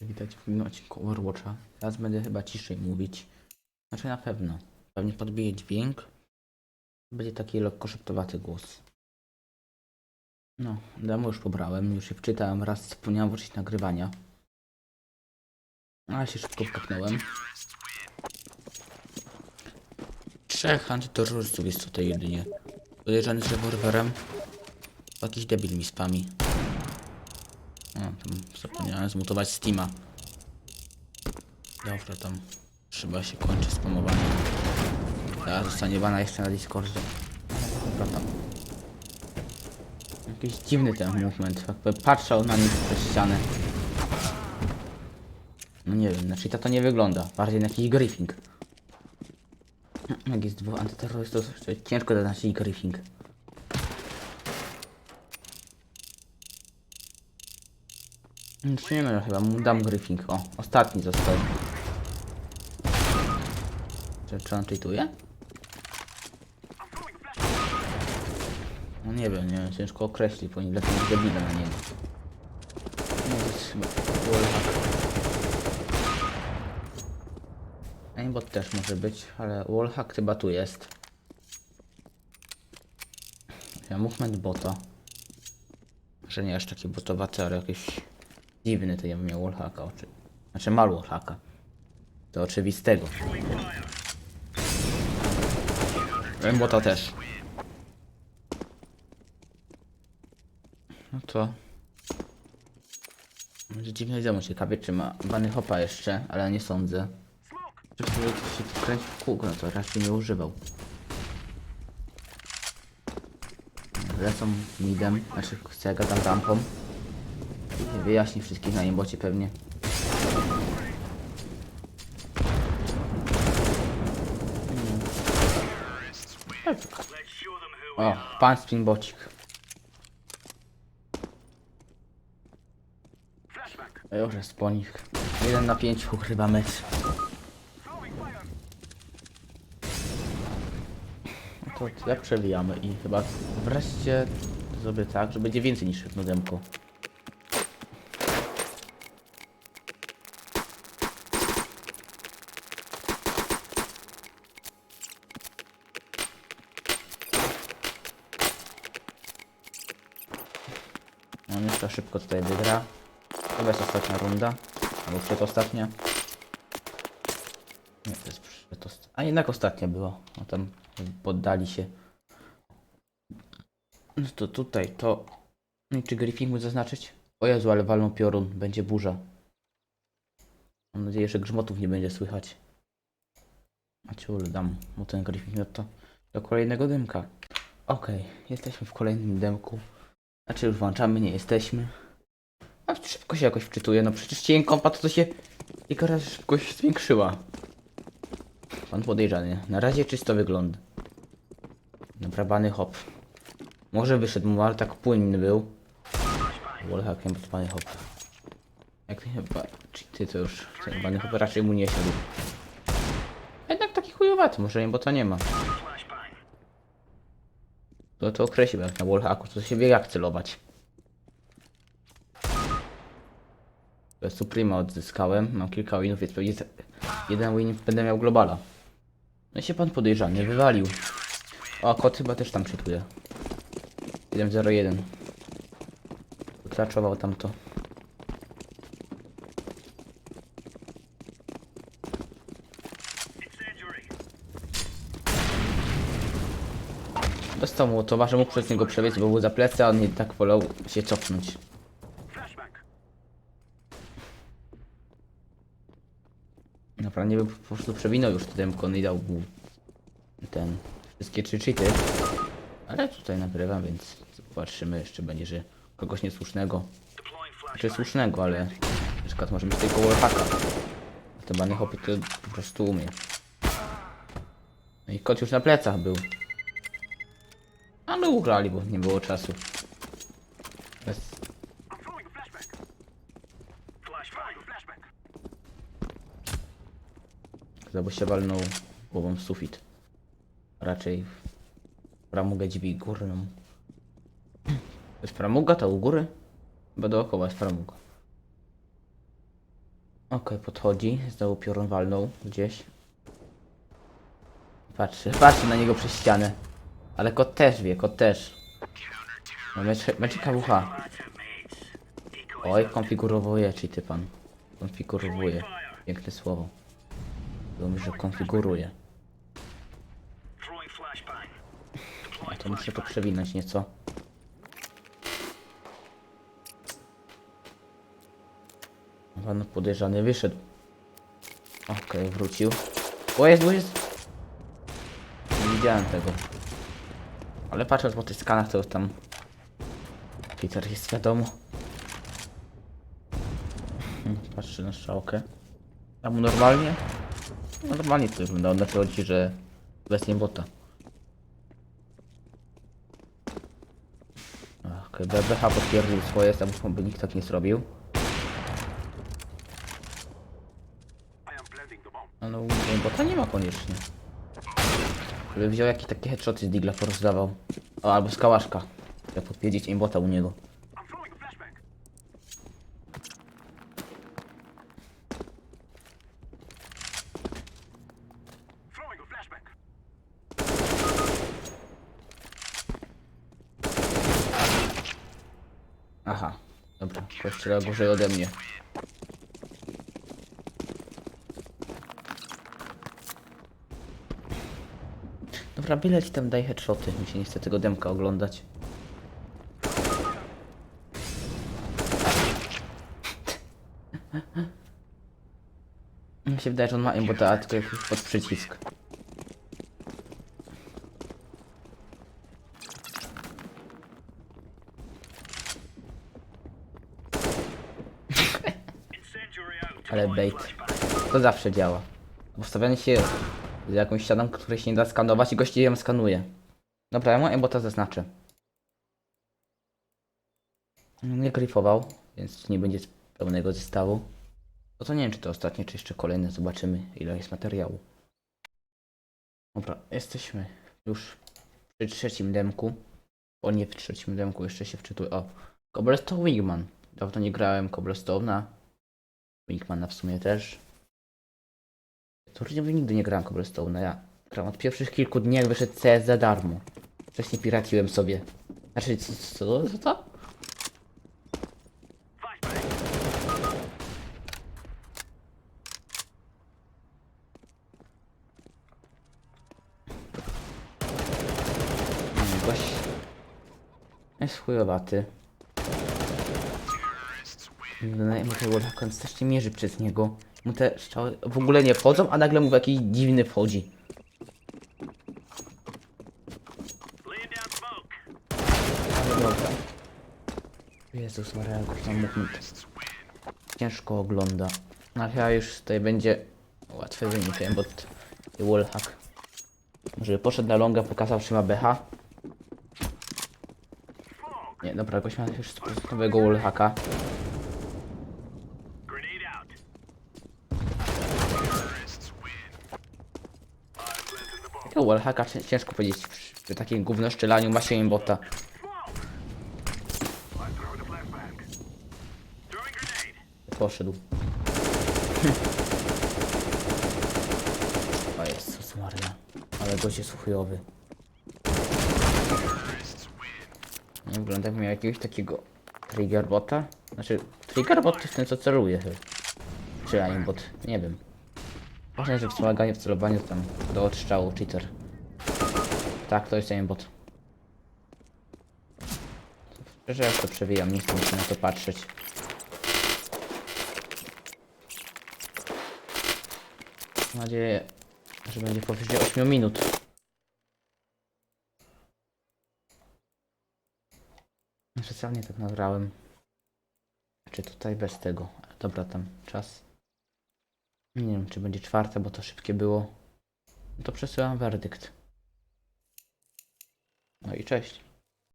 Widać w innym odcinku Overwatcha. Teraz będę chyba ciszej mówić. Znaczy na pewno. Pewnie podbije dźwięk. Będzie taki lekko szeptowaty głos. No, demo już pobrałem, już się wczytałem raz, zapomniałem włączyć nagrywania. Ale się szybko wkapnąłem. Trzech antyterrorystów jest tutaj jedynie. Podejrzany z rewolwerem. Jakiś debil mi spami. Zapomniałem zmutować Steama. Dobra, tam trzeba się kończy spamowanie. Teraz zostanie bana jeszcze na Discordzie. Dobra, tam. Jakiś dziwny ten movement. Jakby patrzał na nich przez ścianę. No nie wiem, znaczy to to nie wygląda. Bardziej na jakiś griefing. Jak jest dwóch antyterrorystów, to ciężko zaznaczyć griefing. Nic nie wiem, chyba mu dam griefing. O, ostatni został. Czy, czy on cheatuje? No nie wiem, nie wiem, ciężko określić, bo nie niż debile na niego. No jest chyba wallhack. Aimbot też może być, ale wallhack chyba tu jest. Ja movement bota. Że nie aż taki botowaty, ale jakiś dziwny to ja bym miał wallhacka oczy. Znaczy mal wallhacka. To oczywistego. Aimbota też. No to... Może dziwne ziomo ciekawie czy ma bany hopa jeszcze, ale nie sądzę. Czy się kręci w kółko, no to raczej nie używał. Lecą midem, znaczy chcę gadam rampą. Wyjaśni wszystkich na imbocie pewnie. O, pan spinbocik. Już jest po nich. Jeden na pięć chyba mecz. To jak przewijamy i chyba wreszcie zrobię tak, że będzie więcej niż jedno demko. On jeszcze szybko tutaj wygra. To jest ostatnia runda. Albo przedostatnia. Nie, to jest przedostatnia. A jednak ostatnia była. A tam poddali się. No to tutaj to... No i Czy Griffin mógł zaznaczyć? O Jezu, ale walną piorun. Będzie burza. Mam nadzieję, że grzmotów nie będzie słychać. A ciul, dam mu ten Griffin to do kolejnego dymka. Okej, jesteśmy w kolejnym demku. Znaczy już włączamy, nie jesteśmy. A szybko się jakoś wczytuje, no przecież cień kompa to, to się kilka razy szybko się zwiększyła. Pan podejrzany. Na razie czysto wygląda. Dobra, bany hop. Może wyszedł mu, ale tak płynny był. Wallhackiem pod bany hop. Jak chyba cheaty to już ten bany hop raczej mu nie siadł. Jednak taki chujowaty, może nie, bo to nie ma. To to określił jak na wallhacku, to się wie jak celować. Suprema odzyskałem, mam kilka winów, więc pewnie jeden win będę miał globala. No i się pan podejrzany, wywalił. O, kot chyba też tam czytuje. 101. Klaczował tamto. Mu to, że mógł przez niego przebiec, bo był za plecy, a on nie tak wolał się cofnąć. Naprawdę nie był po prostu przewinął już ten demkon i dał mu ten wszystkie trzy cheaty. Ale tutaj nagrywam, więc zobaczymy jeszcze będzie, że kogoś niesłusznego. Znaczy słusznego, ale na przykład może być tylko wallhacka. A to bany hopy to po prostu umie. No i kot już na plecach był. Ale ugrali, bo nie było czasu. Bez... Się walnął głową w sufit. Raczej w framugę drzwi górną. To jest framuga, to u góry? Chyba dookoła jest framuga. Okej, podchodzi. Znowu piorun walnął gdzieś. Patrzy, patrzy na niego przez ścianę. Ale kot też wie, kot też. No, mecz, mecz. Oj, konfigurowuje, czy ty pan. Konfigurowuje. Piękne słowo. Mówię, że konfiguruje. A to muszę to przewinąć nieco. Pan podejrzany wyszedł. Okej, wrócił. O, jest, o, jest. Nie widziałem tego. Ale patrząc po tych skanach, to tam... Peter jest wiadomo. Hmm, Patrzy na strzałkę. A mu normalnie? No, normalnie to wygląda. On ci, że bez bota. Okej, BBH potwierdził swoje, tam by nikt tak nie zrobił. No, nie, bo to nie ma koniecznie. Żeby wziął jakieś takie headshoty z Digla porozdawał. O, albo z kałaszka. Jak podwiedzieć aimbota u niego. Aha, dobra, kościela gorzej ode mnie. Dobra, byle ci tam daj headshoty, mi się nie chce tego demka oglądać. Mi się wydaje, że on ma aimbota, a tylko jakiś pod przycisk. Ale bait. To zawsze działa. Ustawianie się z jakąś ścianą, której się nie da skanować i gościu ją skanuje. Dobra, ja mam bota zaznaczę. Nie gryfował, więc nie będzie pełnego zestawu. No to nie wiem, czy to ostatnie, czy jeszcze kolejne. Zobaczymy, ile jest materiału. Dobra, jesteśmy już przy trzecim demku. O nie, w trzecim demku jeszcze się wczytuję. O, Cobblestone Wingman. Dawno nie grałem Cobblestone'a. Wingmana w sumie też. Turnieju nigdy nie grałem Cobblestone'a. Ja gram od pierwszych kilku dni, jak wyszedł CS za darmo. Wcześniej piraciłem sobie. Znaczy, co, co, co to? Flashbang. Mm, Gość jest chujowaty. No, mu tego on strasznie mierzy przez niego. Mu te strzały w ogóle nie wchodzą, a nagle mu jakiś dziwny wchodzi. Dobra. Jezus Maria, tam mógł Ciężko ogląda. No ja już tutaj będzie łatwy wynik, bo wallhack. Może poszedł na longa, pokazał, czy ma BH. Nie, dobra, gość ma już nowego wallhacka. Takiego wallhacka cię- ciężko powiedzieć przy, takim gówno strzelaniu ma się aimbota. Smoke. I'm throwing a flashbang. Throwing grenade. Poszedł. o Jezus Maria. Ale gość jest chujowy. Nie wygląda jakby miał jakiegoś takiego triggerbota. Znaczy, triggerbot to jest ten co celuje chyba. Czy aimbot, nie wiem. Ważne, że wspomaganie w celowaniu tam do odstrzału, cheater. Tak, to jest aimbot. Szczerze, jak to przewijam, nie chcę na to patrzeć. Mam nadzieję, że będzie powyżej 8 minut. Specjalnie tak nagrałem. Czy tutaj bez tego? Dobra, tam czas. Nie wiem, czy będzie czwarte, bo to szybkie było. No to przesyłam werdykt. No i cześć.